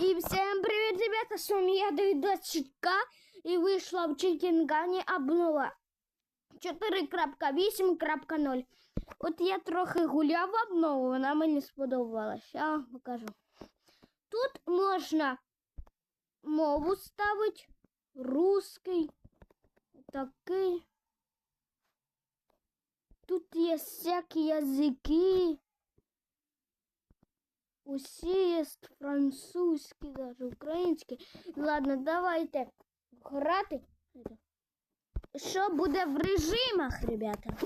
И всем привет, ребята, с вами я, Давид Дочка, и вышла в Чикінгане обнова 4.8.0. От я трохи гуляв в обнову, вона мені сподобалась. Я вам покажу. Тут можна мову ставити, русский, такий. Тут є всякі язики. Усі є французькі, даже українські. Ладно, давайте грати. Що буде в режимах, ребята?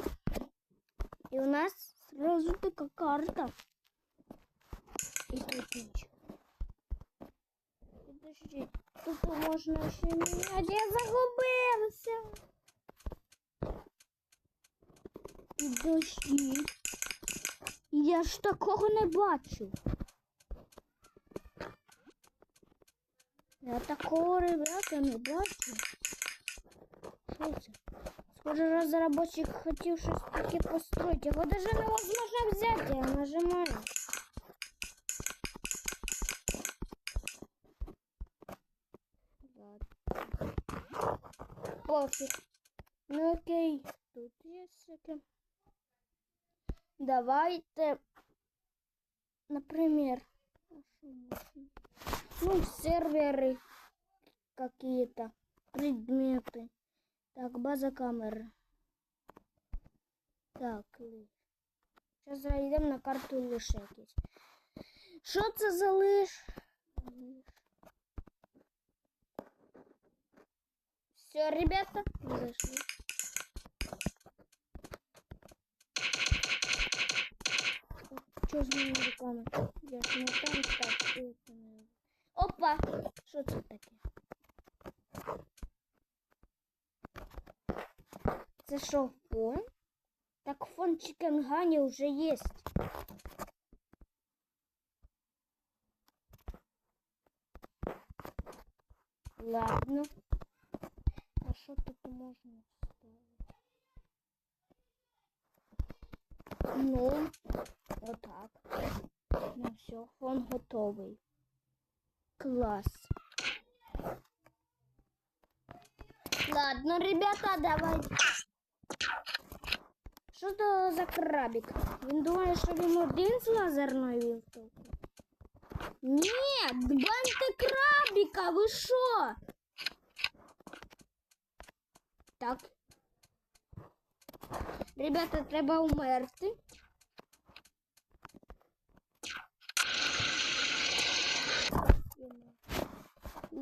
І у нас сразу така карта. І нічого. Підождіть, тут можна ще міняти. Я загубився. Підождіть. Я ж такого не бачив. Я такого, ребята, не бачив. Що це? Схоже, розробник хотів щось таке построїти. Його навіть невозможно взяти, я нажимаю. Ладно. Пофіг. Ну окей, тут є всяке. Давайте, например, а что можно? ну, серверы какие-то, предметы. Так, база камеры. Так. Сейчас зайдем на карту лиш якийсь. Що це за лиш? Все, ребята, зашли. Що з моїми руками? Я ж не там. і це не- Опа! Що це таке? Це що, фон? Так фон Чикенгані вже є. Ладно. А що тут можна ставити? Ну, отак. Ну все, фон готовий. Класс. Ладно, ребята, давайте. Що це за крабик? Він думає, що він один з лазерною вінтовкою? Ні, баньте крабика, ви що? Так. Ребята, треба умерти.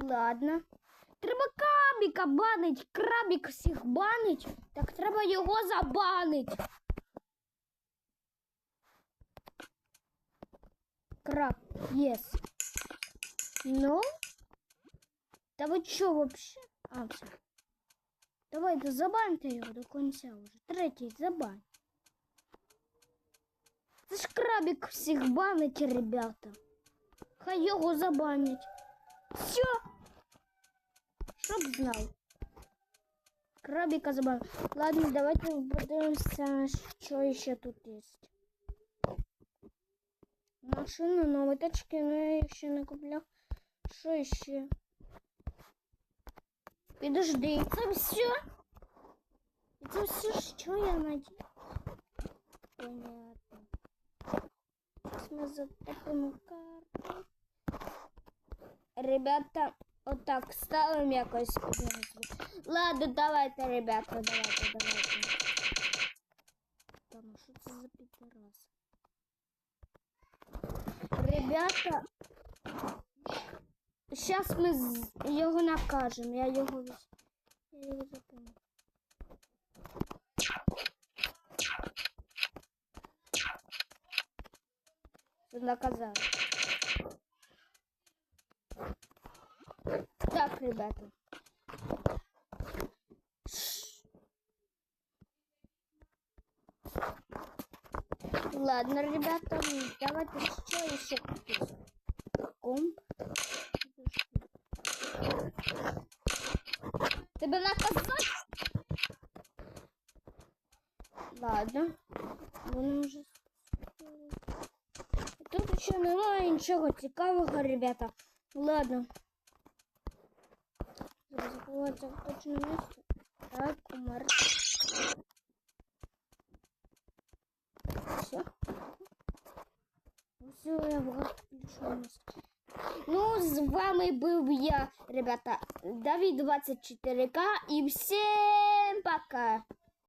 Ладно. Треба крабіка банить. Крабік всіх банить. Так треба його забанить. Краб, єс. Ну? Та ви що вообще? А, все. Давайте забаньте його до кінця уже. Третій забань. Це ж крабік всіх банить, ребята. Хай його забанять. Все. Чтоб знал. Крабика забавил. Ладно, давайте подивимося, що еще тут есть. Машина, новые тачки, но я еще не куплял. Что еще? Подожди, это все? Это все, что я надеюсь? Понятно. Сейчас мы затопим карту. Ребята, отак ставимо якось. Ладно, давайте, ребята, давайте, давайте. Там, що це за підраз? Ребята, зараз ми з- його накажемо. Я віз- я його запомню. Наказали. Так, ребята. Ладно, ребята, давайте что еще купить? Комп. Тебе наказать? Ладно. Вони вже Тут ще немає нічого цікавого, ребята. Ладно. Треба заховатися в точне місце. Так, умер. Все. Все, я в пішов. Ну, з вами був я, ребята, Давид 24К, і всім пока!